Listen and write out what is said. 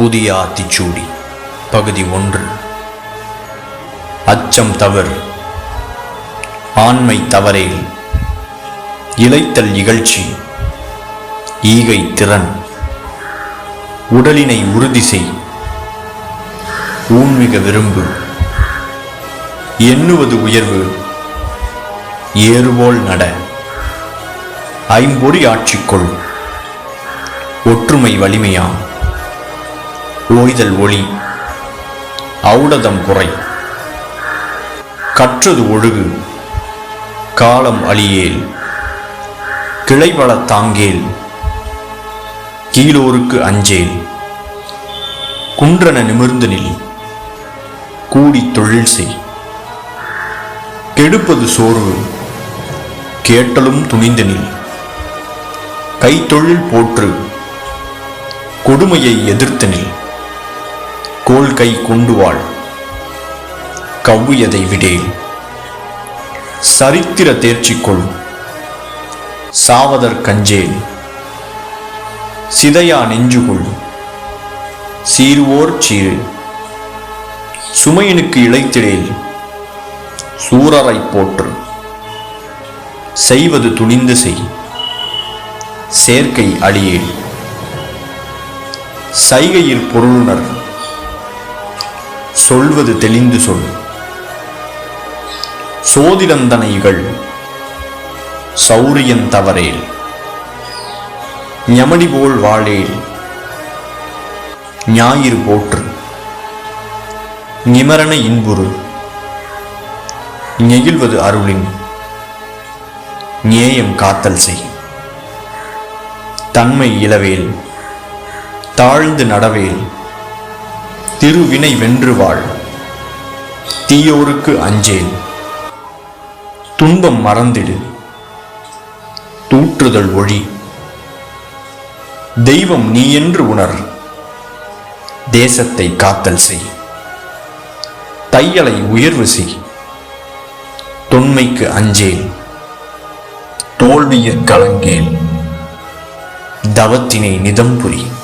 புதிய ஆத்திச்சூடி. பகுதி ஒன்று. அச்சம் தவறு. ஆண்மை தவறேல். இளைத்தல் இகழ்ச்சி. ஈகை திறன். உடலினை உறுதி செய். ஊன்மிக விரும்பு. எண்ணுவது உயர்வு. ஏறுபோல் நட. ஐம்பொறி ஆட்சிக்குள். ஒற்றுமை வலிமையாம். ஓய்தல் ஒளி. ஔடதம் குறை. கற்றது ஒழுகு. காலம் அழியேல். கிளைபல தாங்கேல். கீழோருக்கு அஞ்சேல். குன்றன நிமிர்ந்து நில். கூடி தொழில் செய். கெடுப்பது சோர்வு. கேட்டலும் துணிந்து நில். கைத்தொழில் போற்று. கொடுமையை எதிர்த்து நில். கோல் கை கொண்டு வாழ். கவ்வியதை விடேல். சரித்திர தேர்ச்சிக்கொள். சாவதற் கஞ்சேல். சிதையா நெஞ்சுகொள். சீருவோர் சீரு சுமையனுக்கு இழைத்திடேல். சூரரை போற்று. செய்வது துணிந்து செய். சேர்க்கை அடியேன் சைகையில் பொருளுணர். சொல்வது தெளிந்து சொல். சோதிடந்தனைகள் சௌரியன் தவறேல். ஞமடி போல் வாழேல். ஞாயிறு போற்று. நிமரண இன்புறு. நெகிழ்வது அருளின். நேயம் காத்தல் செய். தன்மை இளவேல். தாழ்ந்து நடவேல். திருவினை வென்று வாழ் தீயோருக்கு அஞ்சேல் துன்பம் மறந்திடு. தூற்றுதல் ஒழி. தெய்வம் நீ என்று உணர். தேசத்தை காத்தல் செய். தையலை உயர்வு செய். தொன்மைக்கு அஞ்சேல் தோல்வியிற் கலங்கேன். தவத்தினை நிதம் புரி.